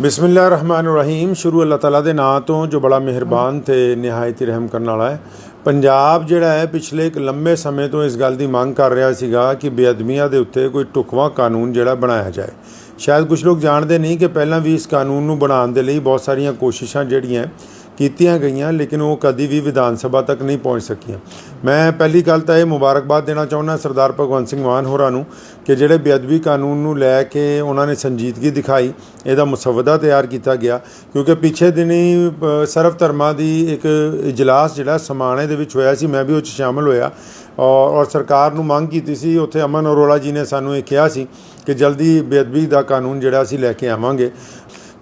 ਬਿਸਮਿਲ੍ਲਾਹਿਰਰਹਿਮਾਨਿਰਰਹੀਮ। ਸ਼ੁਰੂ ਅੱਲਾਹ ਤਾਲਾ ਦੇ ਨਾਂ ਤੋਂ ਜੋ ਬੜਾ ਮਿਹਰਬਾਨ ਤੇ ਨਿਹਾਇਤ ਰਹਿਮ ਕਰਨ ਵਾਲਾ ਹੈ। ਪੰਜਾਬ ਜਿਹੜਾ ਹੈ, ਪਿਛਲੇ ਇੱਕ ਲੰਮੇ ਸਮੇਂ ਤੋਂ ਇਸ ਗੱਲ ਦੀ ਮੰਗ ਕਰ ਰਿਹਾ ਸੀਗਾ ਕਿ ਬੇਅਦਮੀਆਂ ਦੇ ਉੱਤੇ ਕੋਈ ਢੁਕਵਾਂ ਕਾਨੂੰਨ ਜਿਹੜਾ ਬਣਾਇਆ ਜਾਏ। ਸ਼ਾਇਦ ਕੁਝ ਲੋਕ ਜਾਣਦੇ ਨਹੀਂ ਕਿ ਪਹਿਲਾਂ ਵੀ ਇਸ ਕਾਨੂੰਨ ਨੂੰ ਬਣਾਉਣ ਦੇ ਲਈ ਬਹੁਤ ਸਾਰੀਆਂ ਕੋਸ਼ਿਸ਼ਾਂ ਜਿਹੜੀਆਂ ਕੀਤੀਆਂ ਗਈਆਂ, ਲੇਕਿਨ ਉਹ ਕਦੀ ਵੀ ਵਿਧਾਨ ਸਭਾ ਤੱਕ ਨਹੀਂ ਪਹੁੰਚ ਸਕੀਆਂ। ਮੈਂ ਪਹਿਲੀ ਗੱਲ ਤਾਂ ਇਹ ਮੁਬਾਰਕਬਾਦ ਦੇਣਾ ਚਾਹੁੰਦਾ ਸਰਦਾਰ ਭਗਵੰਤ ਸਿੰਘ ਮਾਨ ਹੋਰਾਂ ਨੂੰ ਕਿ ਜਿਹੜੇ ਬੇਅਦਬੀ ਕਾਨੂੰਨ ਨੂੰ ਲੈ ਕੇ ਉਹਨਾਂ ਨੇ ਸੰਜੀਦਗੀ ਦਿਖਾਈ, ਇਹਦਾ ਮਸਵਦਾ ਤਿਆਰ ਕੀਤਾ ਗਿਆ। ਕਿਉਂਕਿ ਪਿਛੇ ਦਿਨੀ ਸਰਵ ਧਰਮਾਂ ਦੀ ਇੱਕ ਇਜਲਾਸ ਜਿਹੜਾ ਸਮਾਣੇ ਦੇ ਵਿੱਚ ਹੋਇਆ ਸੀ, ਮੈਂ ਵੀ ਉਹ 'ਚ ਸ਼ਾਮਲ ਹੋਇਆ। ਔਰ ਔਰ ਸਰਕਾਰ ਨੂੰ ਮੰਗ ਕੀਤੀ ਸੀ, ਉੱਥੇ ਅਮਨ ਅਰੋੜਾ ਜੀ ਨੇ ਸਾਨੂੰ ਇਹ ਕਿਹਾ ਸੀ ਕਿ ਜਲਦੀ ਬੇਅਦਬੀ ਦਾ ਕਾਨੂੰਨ ਜਿਹੜਾ ਅਸੀਂ ਲੈ ਕੇ ਆਵਾਂਗੇ।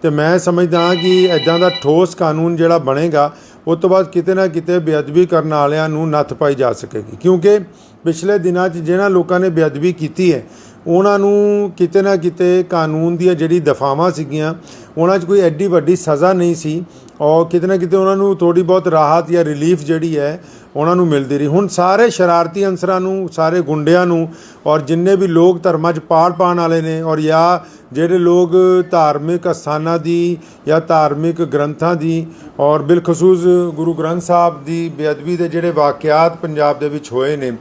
ਤੇ ਮੈਂ ਸਮਝਦਾ ਹਾਂ ਕਿ ਐਦਾਂ ਦਾ ਠੋਸ ਕਾਨੂੰਨ ਜਿਹੜਾ ਬਣੇਗਾ ਉਸ ਤੋਂ ਬਾਅਦ ਕਿਤੇ ਨਾ ਕਿਤੇ ਬੇਅਦਬੀ ਕਰਨ ਵਾਲਿਆਂ ਨੂੰ ਨੱਥ ਪਾਈ ਜਾ ਸਕੇਗੀ। ਕਿਉਂਕਿ ਪਿਛਲੇ ਦਿਨਾਂ 'ਚ ਜਿਹਨਾਂ ਲੋਕਾਂ ਨੇ ਬੇਅਦਬੀ ਕੀਤੀ ਹੈ ਉਹਨਾਂ ਨੂੰ ਕਿਤੇ ਨਾ ਕਿਤੇ ਕਾਨੂੰਨ ਦੀਆਂ ਜਿਹੜੀ ਦਫਾਵਾਂ ਸੀਗੀਆਂ, ਉਹਨਾਂ 'ਚ ਕੋਈ ਐਡੀ ਵੱਡੀ ਸਜ਼ਾ ਨਹੀਂ ਸੀ ਔਰ ਕਿਤੇ ਨਾ ਕਿਤੇ ਉਹਨਾਂ ਨੂੰ ਥੋੜੀ ਬਹੁਤ ਰਾਹਤ ਜਾਂ ਰਿਲੀਫ ਜਿਹੜੀ ਹੈ ਉਹਨਾਂ ਨੂੰ ਮਿਲਦੀ ਰਹੀ। ਹੁਣ ਸਾਰੇ ਸ਼ਰਾਰਤੀ ਅੰਸਰਾਂ ਨੂੰ, ਸਾਰੇ ਗੁੰਡਿਆਂ ਨੂੰ ਔਰ ਜਿੰਨੇ ਵੀ ਲੋਕ ਧਰਮਾਂ 'ਚ ਪਾੜ ਪਾਣ ਵਾਲੇ ਨੇ ਔਰ ਜਾਂ ਜਿਹੜੇ ਲੋਕ ਧਾਰਮਿਕ ਅਸਥਾਨਾਂ ਦੀ ਜਾਂ ਧਾਰਮਿਕ ਗ੍ਰੰਥਾਂ ਦੀ ਔਰ ਬਿਲਖਸੂਸ ਗੁਰੂ ਗ੍ਰੰਥ ਸਾਹਿਬ ਦੀ ਬੇਅਦਬੀ ਦੇ ਜਿਹੜੇ ਵਾਕਿਆਤ ਪੰਜਾਬ ਦੇ ਵਿੱਚ ਹੋਏ ਨੇ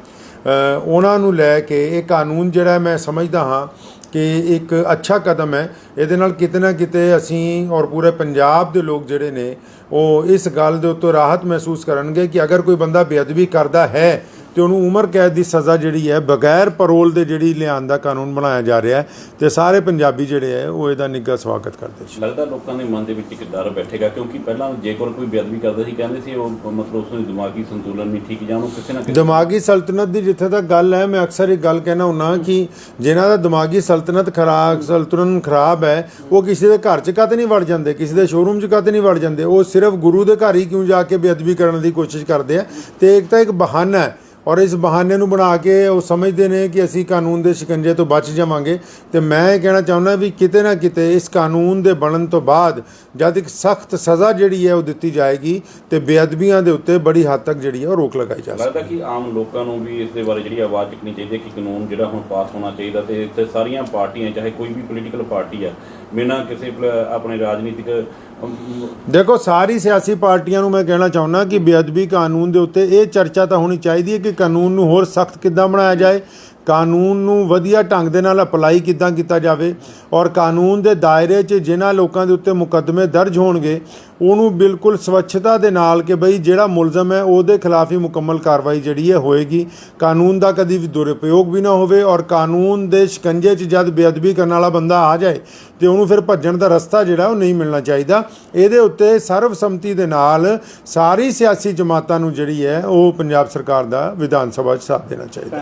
ਉਹਨਾਂ ਨੂੰ ਲੈ ਕੇ ਇਹ ਕਾਨੂੰਨ ਜਿਹੜਾ ਮੈਂ ਸਮਝਦਾ ਹਾਂ ਕਿ ਇੱਕ ਅੱਛਾ ਕਦਮ ਹੈ। ਇਹਦੇ ਨਾਲ ਕਿਤੇ ਨਾ ਕਿਤੇ ਅਸੀਂ ਔਰ ਪੂਰੇ ਪੰਜਾਬ ਦੇ ਲੋਕ ਜਿਹੜੇ ਨੇ, ਉਹ ਇਸ ਗੱਲ ਦੇ ਉੱਤੇ ਰਾਹਤ ਮਹਿਸੂਸ ਕਰਨਗੇ ਕਿ ਅਗਰ ਕੋਈ ਬੰਦਾ ਬੇਅਦਬੀ ਕਰਦਾ ਹੈ ਤੇ ਉਹਨੂੰ ਉਮਰ ਕੈਦ ਦੀ ਸਜ਼ਾ ਜਿਹੜੀ ਹੈ ਬਗੈਰ ਪਰੋਲ ਦੇ ਜਿਹੜੀ ਲਿਆਉਣ ਦਾ ਕਾਨੂੰਨ ਬਣਾਇਆ ਜਾ ਰਿਹਾ ਹੈ ਤੇ ਸਾਰੇ ਪੰਜਾਬੀ ਜਿਹੜੇ ਹੈ ਉਹ ਇਹਦਾ ਨਿੱਘਾ ਸਵਾਗਤ ਕਰਦੇ ਸੀ ਲੱਗਦਾ ਲੋਕਾਂ ਦੇ ਮਨ ਦੇ ਵਿੱਚ ਇੱਕ ਡਰ ਬੈਠੇਗਾ ਕਿਉਂਕਿ ਪਹਿਲਾਂ ਜੇਕਰ ਕੋਈ ਬੇਅਦਬੀ ਕਰਦਾ ਸੀ ਕਹਿੰਦੇ ਸੀ ਉਹ ਮਤਲਬ ਉਸ ਨੂੰ ਦਿਮਾਗੀ ਸੰਤੁਲਨ ਨਹੀਂ ਠੀਕ ਜਾਂ ਉਹਨੂੰ ਕਿਸੇ ਨਾ ਕਿਸੇ ਦਿਮਾਗੀ ਸਲਤਨਤ ਦੀ ਜਿੱਥੇ ਤੱਕ ਗੱਲ ਹੈ ਮੈਂ ਅਕਸਰ ਇੱਕ ਗੱਲ ਕਹਿਣਾ ਹੁੰਨਾ ਕਿ ਜਿਨ੍ਹਾਂ ਦਾ ਦਿਮਾਗੀ ਸਲਤਨਤ ਖਰਾਬ ਸਲਤਨਤ ਖਰਾਬ ਹੈ ਉਹ ਕਿਸੇ ਦੇ ਘਰ 'ਚ ਕਾਤੇ ਨਹੀਂ ਵੜ ਜਾਂਦੇ ਕਿਸੇ ਦੇ ਸ਼ੋਰੂਮ 'ਚ ਕਾਤੇ ਨਹੀਂ ਵੜ ਜਾਂਦੇ ਉਹ ਸਿਰਫ ਗੁਰੂ ਦੇ ਘਰ ਹੀ ਕਿਉਂ ਜਾ ਕੇ ਬੇਅਦਬੀ ਕਰਨ ਦੀ ਕੋਸ਼ਿਸ਼ ਕਰਦੇ ਆ? ਤੇ ਇੱਕ ਤਾਂ ਇੱਕ ਬਹਾਨਾ ਹੈ ਔਰ ਇਸ ਬਹਾਨੇ ਨੂੰ ਬਣਾ ਕੇ ਉਹ ਸਮਝਦੇ ਨੇ ਕਿ ਅਸੀਂ ਕਾਨੂੰਨ ਦੇ ਸ਼ਿਕੰਜੇ ਤੋਂ ਬਚ ਜਾਵਾਂਗੇ। ਤੇ ਮੈਂ ਇਹ ਕਹਿਣਾ ਚਾਹੁੰਦਾ ਵੀ ਕਿਤੇ ਨਾ ਕਿਤੇ ਇਸ ਕਾਨੂੰਨ ਦੇ ਬਣਨ ਤੋਂ ਬਾਅਦ ਜਦ ਇੱਕ ਸਖਤ ਸਜ਼ਾ ਜਿਹੜੀ ਹੈ ਉਹ ਦਿੱਤੀ ਜਾਏਗੀ ਤੇ ਬੇਅਦਬੀਆਂ ਦੇ ਉੱਤੇ ਬੜੀ ਹੱਦ ਤੱਕ ਜਿਹੜੀ ਹੈ ਉਹ ਰੋਕ ਲਗਾਈ ਜਾ ਲੱਗਦਾ ਕਿ ਆਮ ਲੋਕਾਂ ਨੂੰ ਵੀ ਇਸ ਦੇ ਬਾਰੇ ਜਿਹੜੀ ਆਵਾਜ਼ ਚੁੱਕਣੀ ਚਾਹੀਦੀ ਹੈ ਕਿ ਕਾਨੂੰਨ ਜਿਹੜਾ ਹੁਣ ਪਾਸ ਹੋਣਾ ਚਾਹੀਦਾ ਤੇ ਇੱਥੇ ਸਾਰੀਆਂ ਪਾਰਟੀਆਂ ਚਾਹੇ ਕੋਈ ਵੀ ਪੋਲੀਟੀਕਲ ਪਾਰਟੀ ਆ ਬਿਨਾਂ ਕਿਸੇ ਆਪਣੇ ਰਾਜਨੀਤਿਕ ਦੇਖੋ ਸਾਰੀ ਸਿਆਸੀ ਪਾਰਟੀਆਂ ਨੂੰ ਮੈਂ ਕਹਿਣਾ ਚਾਹੁੰਦਾ ਕਿ ਬੇਅਦਬੀ ਕਾਨੂੰਨ ਦੇ ਉੱਤੇ ਇਹ ਚਰਚਾ ਤਾਂ ਹੋਣੀ ਚਾਹੀਦੀ ਹੈ ਕਿ ਕਾਨੂੰਨ ਨੂੰ ਹੋਰ ਸਖਤ ਕਿੱਦਾਂ ਬਣਾਇਆ ਜਾਏ? ਕਾਨੂੰਨ ਨੂੰ ਵਧੀਆ ਢੰਗ ਦੇ ਨਾਲ ਅਪਲਾਈ ਕਿੱਦਾਂ ਕੀਤਾ ਜਾਵੇ ਔਰ ਕਾਨੂੰਨ ਦੇ ਦਾਇਰੇ 'ਚ ਜਿਨ੍ਹਾਂ ਲੋਕਾਂ ਦੇ ਉੱਤੇ ਮੁਕੱਦਮੇ ਦਰਜ ਹੋਣਗੇ, ਉਹਨੂੰ ਬਿਲਕੁਲ ਸਵੱਛਤਾ ਦੇ ਨਾਲ ਕਿ ਬਈ ਜਿਹੜਾ ਮੁਲਜ਼ਮ ਹੈ, ਉਹਦੇ ਖਿਲਾਫ ਹੀ ਮੁਕੰਮਲ ਕਾਰਵਾਈ ਜਿਹੜੀ ਹੈ ਹੋਏਗੀ। ਕਾਨੂੰਨ ਦਾ ਕਦੀ ਵੀ ਦੁਰਉਪਯੋਗ ਵੀ ਨਾ ਹੋਵੇ ਔਰ ਕਾਨੂੰਨ ਦੇ ਸ਼ਿਕੰਜੇ 'ਚ ਜਦ ਬੇਅਦਬੀ ਕਰਨ ਵਾਲਾ ਬੰਦਾ ਆ ਜਾਏ ਤੇ ਉਹਨੂੰ ਫਿਰ ਭੱਜਣ ਦਾ ਰਸਤਾ ਜਿਹੜਾ, ਉਹ ਨਹੀਂ ਮਿਲਣਾ ਚਾਹੀਦਾ। ਇਹਦੇ ਉੱਤੇ ਸਰਵਸੰਮਤੀ ਦੇ ਨਾਲ ਸਾਰੀ ਸਿਆਸੀ ਜਮਾਤਾਂ ਨੂੰ ਜਿਹੜੀ ਹੈ, ਉਹ ਪੰਜਾਬ ਸਰਕਾਰ ਦਾ ਵਿਧਾਨ ਸਭਾ 'ਚ ਸਾਥ ਦੇਣਾ ਚਾਹੀਦਾ।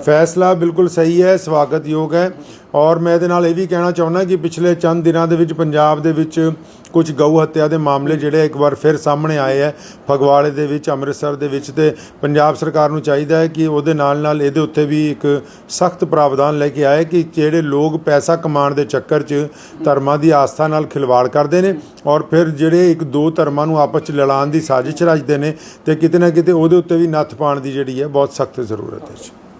ਫੈਸਲਾ ਬਿਲਕੁਲ ਸਹੀ ਹੈ, ਸਵਾਗਤਯੋਗ ਹੈ। ਔਰ ਮੈਂ ਇਹਦੇ ਨਾਲ ਇਹ ਵੀ ਕਹਿਣਾ ਚਾਹੁੰਦਾ ਕਿ ਪਿਛਲੇ ਚੰਦ ਦਿਨਾਂ ਦੇ ਵਿੱਚ ਪੰਜਾਬ ਦੇ ਵਿੱਚ ਕੁਝ ਗਊ ਹੱਤਿਆ ਦੇ ਮਾਮਲੇ ਜਿਹੜੇ ਇੱਕ ਵਾਰ ਫਿਰ ਸਾਹਮਣੇ ਆਏ ਹੈ, ਫਗਵਾੜੇ ਦੇ ਵਿੱਚ, ਅੰਮ੍ਰਿਤਸਰ ਦੇ ਵਿੱਚ ਤੇ ਪੰਜਾਬ ਸਰਕਾਰ ਨੂੰ ਚਾਹੀਦਾ ਹੈ ਕਿ ਉਹਦੇ ਨਾਲ ਨਾਲ ਇਹਦੇ ਉੱਤੇ ਵੀ ਇੱਕ ਸਖਤ ਪ੍ਰਾਵਧਾਨ ਲੈ ਕੇ ਆਏ ਕਿ ਜਿਹੜੇ ਲੋਕ ਪੈਸਾ ਕਮਾਉਣ ਦੇ ਚੱਕਰ 'ਚ ਧਰਮਾਂ ਦੀ ਆਸਥਾ ਨਾਲ ਖਿਲਵਾੜ ਕਰਦੇ ਨੇ ਔਰ ਫਿਰ ਜਿਹੜੇ ਇੱਕ ਦੋ ਧਰਮਾਂ ਨੂੰ ਆਪਸ 'ਚ ਲੜਾਉਣ ਦੀ ਸਾਜ਼ਿਸ਼ ਰਚਦੇ ਨੇ ਤੇ ਕਿਤੇ ਨਾ ਕਿਤੇ ਉਹਦੇ ਉੱਤੇ ਵੀ ਨੱਥ ਪਾਉਣ ਦੀ ਜਿਹੜੀ ਹੈ, ਬਹੁਤ ਸਖਤ ਜ਼ਰੂਰਤ ਹੈ